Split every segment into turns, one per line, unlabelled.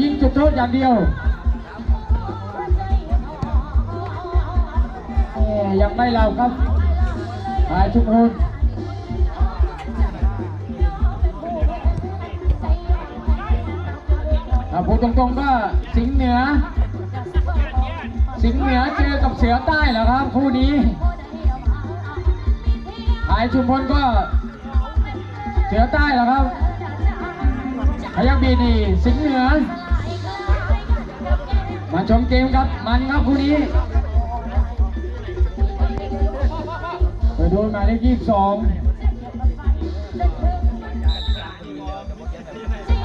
ยิงจุดโทษอย่างเดียวยังไม่เราครับพายชุมพลถ้าพูดตรงๆก็สิงเหนือ สิงเหนือเจอกับเสือใต้เหรอครับคู่นี้พายชุมพลก็เสือใต้เหรอครับ พยัคฆ์บีนี่สิงห์เหนือ มาชมเกมครับ มันครับคู่นี้ไปดูหมายเลขยี่สอง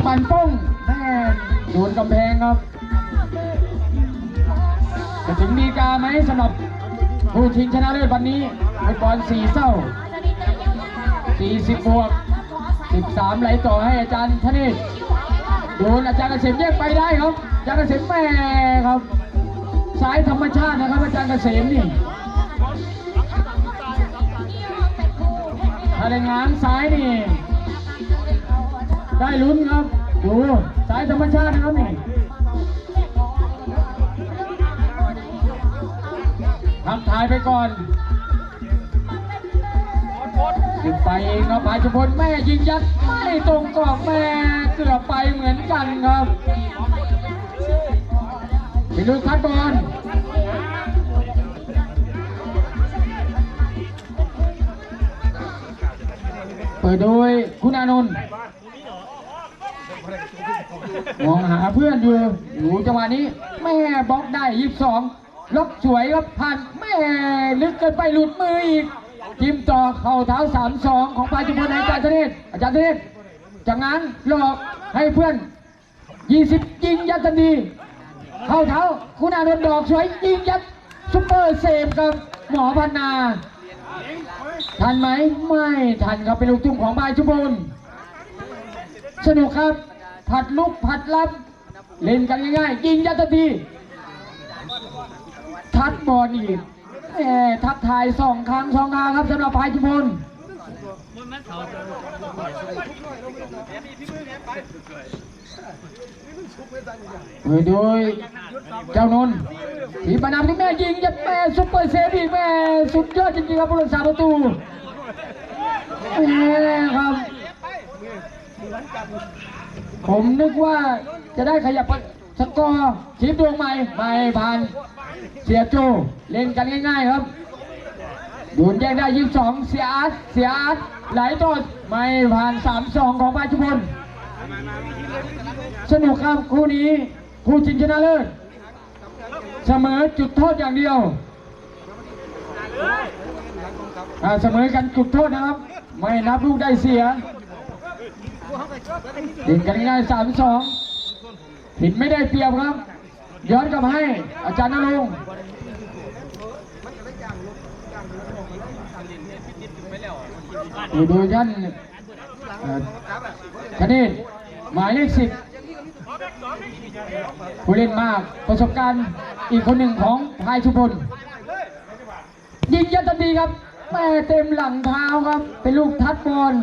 ปันป้องแม่โดนกำแพงครับจะถึงดีกาไหมสำหรับผู้ชิงชนะเลิศวันนี้ฟุตบอลสี่เศร้า40บวก 13 ไหลต่อให้อาจารย์ธเนศ โดนอาจารย์เกษมแยกไปได้ครับอาจารย์เกษมแม่ครับสายธรรมชาตินะครับอาจารย์เกษมนี่ถ้าได้งานซ้ายนี่ ได้ลุ้นครับดูสายธรรมชาตินะครับนี่ทักทายไปก่อนขึ้นไปเองครับพายชุมพลแม่ยิงยัดไม่ตรงกรอบแม่เกือบไป เหมือนกันครับเป็นลูกคัดบอลเปิดโดยคุณอานนท์มองหาเพื่อนอยู่อยู่จังหวะนี้แม่บล็อกได้ยี่สิบสองล็อกสวยครับผ่านแม่ลึกเกินไปหลุดมืออีกทิมต่อเข่าเท้าสามสองของพายจุมพลอาจารย์ธเนศอาจารย์ธเนศจากนั้นหลอกให้เพื่อน ยี่สิบยิงยัดทันทีเข้าเท้าคุณอานนท์ดอกสวยยิงยัดซุปเปอร์เซฟกับหมอพันนา ทันไหมไม่ทันครับเป็นลูกทุ่งของพายจุมพลสนุกครับ ผัดลุกผัดรับ เล่นกันง่ายๆ ยิงยัดทันทีทัดบอลอีกแหมทักทายสองครั้งสองคางครับสำหรับพายจุพลเฮ้ย โดยเจ้านนท์ทีปนามที่แม่ยิงยัดแม่ซุปเปอร์เซฟอีกแม่สุดยอดจริงๆครับผู้รักษาประตูแม่ครับ ผมนึกว่าจะได้ขยับสกอร์ชีพดวงใหม่ไม่ผ่านเสียโจเล่นกันง่ายๆครับดูนแย่งได้ยี่สองเสียอาร์ตเสียอาร์ตไหลต่อไม่ผ่านสามสองของพาชุพล สนุกครับคู่นี้คู่ชิงชนะเลิศเสมอจุดโทษอย่างเดียวเสมอกันจุดโทษนะครับ ไม่นับลูกได้เสียเล่นกันง่ายสามสองผิดไม่ได้เปรียบครับ ย้อนกลับให้อาจารย์นรงค์ดูดูท่านคณิต หมายเลขสิบผู้เล่นมากประสบการณ์อีกคนหนึ่งของพายชุพลยิงยัดทันทีครับแม่เต็มหลังเท้าครับ เป็นลูกทัดบอล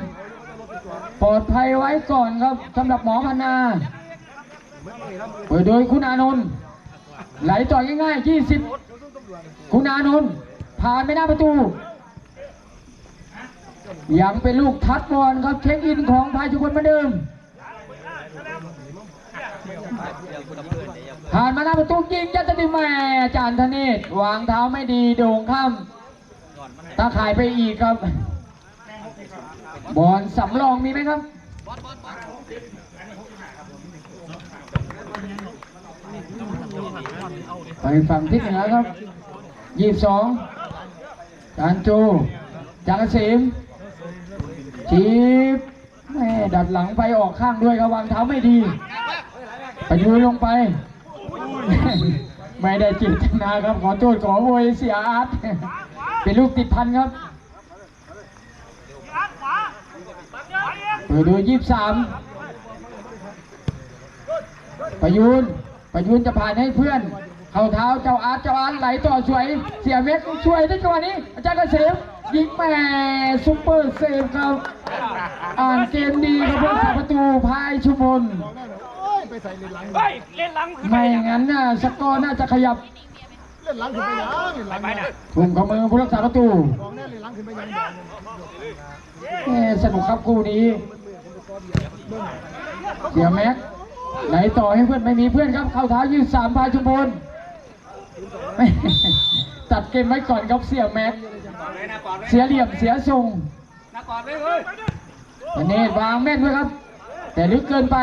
ปลอดภัยไว้ก่อนครับสำหรับหมอพนาเปิดโดยคุณอานนท์ไหลต่อยง่ายๆ 20 คุณอานนท์ผ่านไม่หน้าประตู ยังเป็นลูกทัดบอลครับเช็คอินของพายชุคนเหมือนเดิม ผ่านมาหน้าประตูยิงยัดตดิแม่อาจารย์ธเนศวางเท้าไม่ดีโด่งข้ามตาข่ายไปอีกครับ บอลสำรองมีไหมครับไปฝั่งทิศเหนือครับยี่สิบสองจานจูจางเกษมจีบแม่ดัดหลังไปออกข้างด้วยครับวางเท้าไม่ดี ไปยืนลงไป ไม่ได้จิตนาครับ ขอโทษขอโวยเสียอาร์ตเป็นลูกติดพันครับเปิดดูยี่สามประยูนประยูนจะผ่านให้เพื่อน เข้าเท้าเจ้าอาร์ตเจ้าอาร์ตไหลต่อสวย เสียเม็ดช่วยได้จังหวะนี้ อาจารย์เกษมยิงแม่ซุปเปอร์เซฟครับ อ่านเกมดีครับผู้รักษาประตูพายชุมพล
ใส่เล่นหลัง
เฮ้ยเล่นหลังขึ้น
ไม่งั้นน่ะสกอร์น่าจะขยับ
เล่นหลังขึ้นไปยังเล่นหลัง
ไปนะ
ทุ่มเข้ามือผู้รักษาประตู
บอกแน่เล่นหลังขึ้นไปยังบอก
แม่สนุกครับคู่นี้เสียแม็กไหนต่อให้เพื่อนไม่มีเพื่อนครับเข้าเท้ายืดสามพายชุมพลแม่ตัดเกมไว้ก่อนครับเสียแม็ก
เลยนะก่อนเลย
เสียเหลี่ยมเสียทรง
นะก่อนเลยเลย
อันนี้วางแม่นด้วยครับ แต่ลึกเกินไป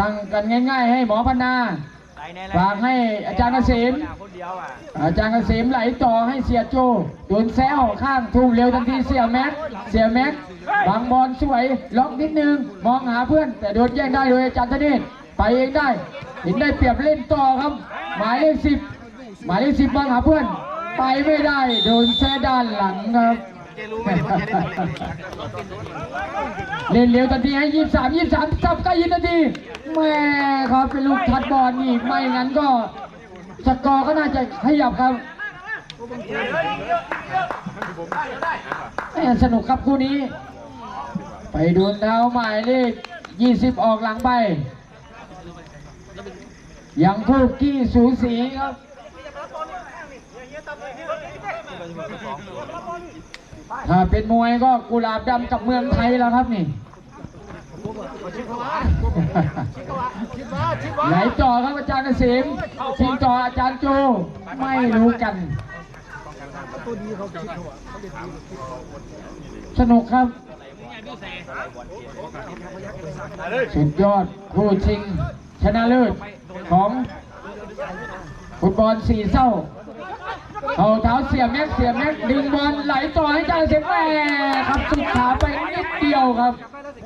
ตั้งกันง่าย ๆ ให้หมอพนาฝากให้อาจารย์เกษม
คนเดียวอะ
อาจารย์เกษมไหลต่อให้เสียโจโดนแซวข้างทุ่มเร็วทันทีเสียแม็กเสียแม็กวางบอลสวยล็อกนิดนึงมองหาเพื่อน แต่โดนแย่งได้โดยอาจารย์ธเนศไปเองได้เห็นได้เปรียบเล่นต่อครับ หมายเลขสิบหมายเลขสิบมองหาเพื่อน ไปไม่ได้โดนแซะด้านหลังครับ เล่นเร็วทันทีให้ยี่สามยี่สามจับใกล้ยินทันทีแม่ครับเป็นลูกทัดบอลนี่ไม่งั้นก็สกอร์ก็น่าจะขยับครับสนุกครับคู่นี้ ไปดูเท้าหมายเลขยี่สิบออกหลังไป ยังคู่กี้สูสีครับ ถ้าเป็นมวยก็กุหลาบดำกับเมืองไทยแล้วครับนี่
คิวชิว
ไหลต่อครับอาจารย์เกษมชิงต่ออาจารย์โจไม่รู้กัน สนุกครับ สุดยอดคู่ชิงชนะเลิศของฟุตบอลสี่เศร้า เอาเท้าเสียบแม็กเสียบแม็กดึงบอลไหลต่อให้อาจารย์เกษมแม่ครับสุดขาไปนิดเดียวครับ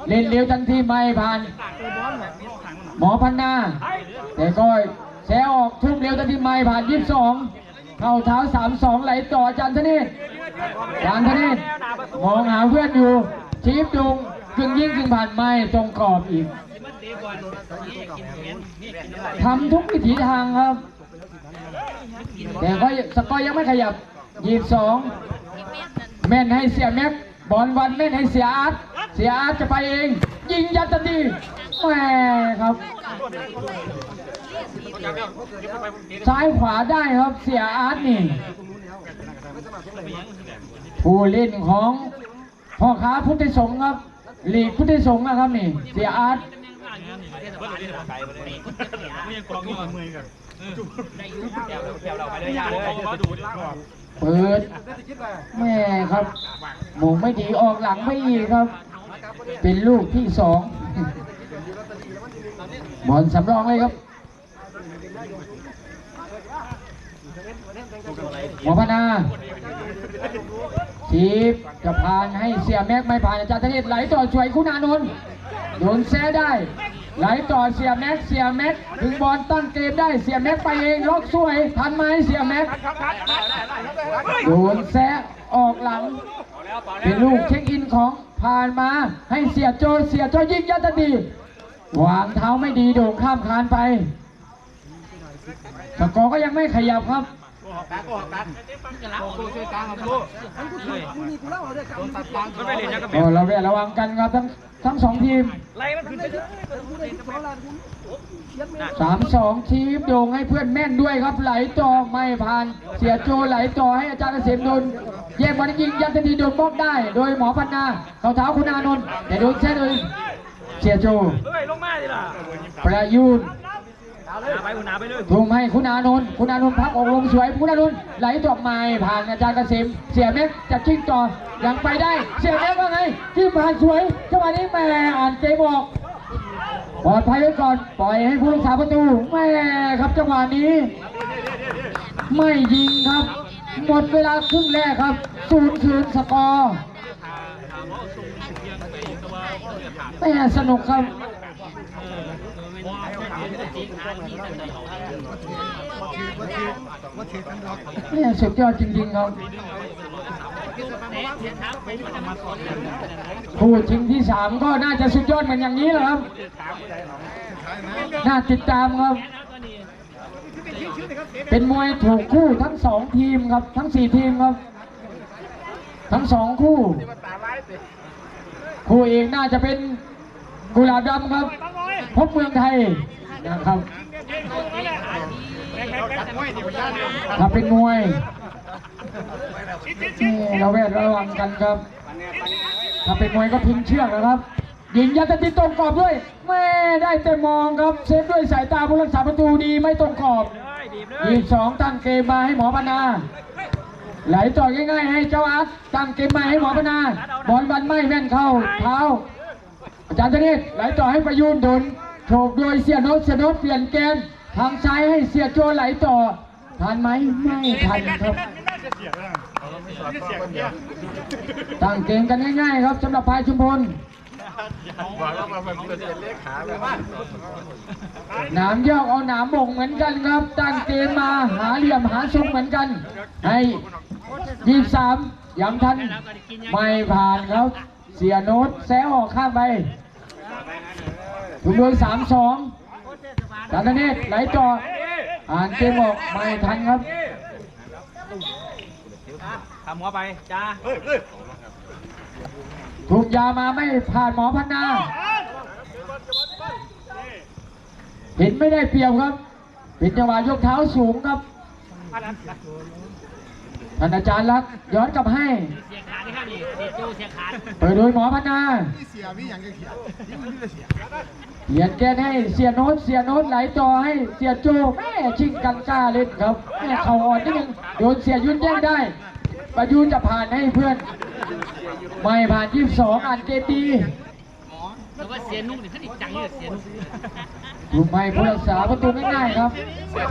เล่นเร็วทันทีไม่ผ่าน หมอพันนาแต่ก็แซะออกทุ่มเร็วทันทีไม่ผ่านยี่สิบสองเข้าเท้าสามสองไหลต่อจารย์ธเนศอาจารย์ธเนศมองหาเพื่อนอยู่ชีฟดุงกึ่งยิงกึ่งผ่านไม่ตรงกรอบอีกทำทุกวิถีทางครับ แต่ก็สกอร์ยังไม่ขยับยี่สิบสองแม่นให้เสียแม็กบอลวันแม่นให้เสียอาร์ตเสียอาร์ตจะไปเอง ยิงยัดทันทีแม่ครับซ้ายขวาได้ครับเสียอาร์ตนี่ผู้เล่นของพ่อค้าพุทธิสงฆ์ครับหลีกพุทธิสงฆ์นะครับนี่เสียอาร์ต เปิดแม่ครับหมูไม่ดีออกหลังไม่อีกครับ เป็นลูกที่สองบอลสำรองเลยครับหมอพนาทีบจะผ่านให้เสียแม็กไม่ผ่านอาจารย์ธเนศไหลต่อสวยคุณอานนท์โดนแซะได้ ไหลต่อเสียแม็กเสียแม็กถึงบอลตั้งเกมได้เสียแม็กไปเองล็อกสวย ทันไหมเสียแม็กโดนแซะออกหลัง เป็นลูกเช็คอินของผ่านมาให้เสียโจเสียโจยิงยัดดีวางเท้าไม่ดีโด่งข้ามคานไปสกอร์ก็ยังไม่ขยับครับ
เรา
ได้ระวังกันครับทั้งทั้งสองทีมสามสองทีมโดงให้เพื่อนแม่นด้วยครับไหลต่อไม่ผ่าน เสียโจไหลต่อให้อาจารย์เกษมโดนแย่งบอลยิงยันทีโดนบล็อกได้ โดยหมอพันนาเขาเท้าคุณอานนท์แต่โดนแช่โดยเสียโจ
ลงมาดิล่ะ
ประยูน
ไปหุ่นหนาไปเลย
ทุ่มให้คุณอานนท์คุณอานนท์พักออกลงสวยคุณอานนท์ไหลตอกไม้ผ่านอาจารย์เกษมเสียเม็กจะจิ้งต่อยังไปได้ เสียเม็กว่าไงจิ้มผ่านสวยจังหวะนี้แม่อ่านเกมออกปลอดภัยไว้ก่อนปล่อยให้ผู้รักษาประตูแม่ครับจังหวะนี้ ไม่ยิงครับ หมดเวลาครึ่งแรกครับศูนย์ศูนย์สกอร์แม่สนุกครับ เนี่ยสุดยอดจริงๆครับคู่ชิงที่สามก็น่าจะสุดยอดเหมือนอย่างนี้แหละครับ น่าติดตามครับ เป็นมวยถูกคู่ทั้งสองทีมครับ ทั้งสี่ทีมครับ ทั้งสองคู่ คู่เอกน่าจะเป็นกุหลาบดำครับ พบเมืองไทย นะครับ ถ้าเป็นมวยนี่เราแวดระวังกันครับ ถ้าเป็นมวยก็ทิ้งเชือกนะครับ ยิงยัดติดตรงกรอบด้วยแม่ได้แต่มองครับเซฟด้วยสายตาผู้รักษาประตูดีไม่ตรงกรอบ
เลยดีบเล
ยี
ย
สองตั้งเกมมาให้หมอปนาไหลต่อง่ายๆให้เจ้าอาร์ตตั้งเกมมาให้หมอปนาบอลบันไม่แม่นเข้าเท้าอาจารย์ธเนศไหลต่อให้ประยูนโดน โฉบโดยเสียโนตเสียโนตเปลี่ยนเกมทางซ้ายให้เสียโจไหลต่อ ทันไหมไม่ทันครับตั้งเกมกันง่ายๆครับสำหรับพายชุมพลหนามยอกเอาหนามบ่งเหมือนกันครับ ตั้งเกมมาหาเหลี่ยมหาทรงเหมือนกันให้ยี่สามย้ำทันไม่ผ่านครับ เสียโน้ตแซะออกข้างไป ถูกโดยสามสองตานเนศไหลต่ออ่านเกมออกไม่ทันครับ
ทำหัวไปจ้า
ถูกยามาไม่ผ่านหมอพันนา เห็นไม่ได้เปรียบครับ เป็นจังหวะยกเท้าสูงครับท่านอาจารย์รักษณ์ย้อนกลับให้
เสียขาดที่ข้างนี้เสียจูเสียขาด
เปิดโดยหมอพันนา
นี่ เสียมีอย่างจะเขียนนี่มันไม่ได้เสีย
เหยียดแกนให้เสียโน้ตเสียโน้ตไหลต่อให้เสียโจแม่ชิงกันกล้าเล่นครับแม่เข่าอ่อนนิดนึงโดนเสียยุ่นแย่งได้ประยูนจะผ่านให้เพื่อน ไม่ผ่านยี่สิบสองอ่านเกมดี
แต่ว่าเสียนุ่งนี่ขึ้นอีกจังเลยเสียนุ่ง
ถูกไม่ผู้รักษาประตูง่ายๆครับ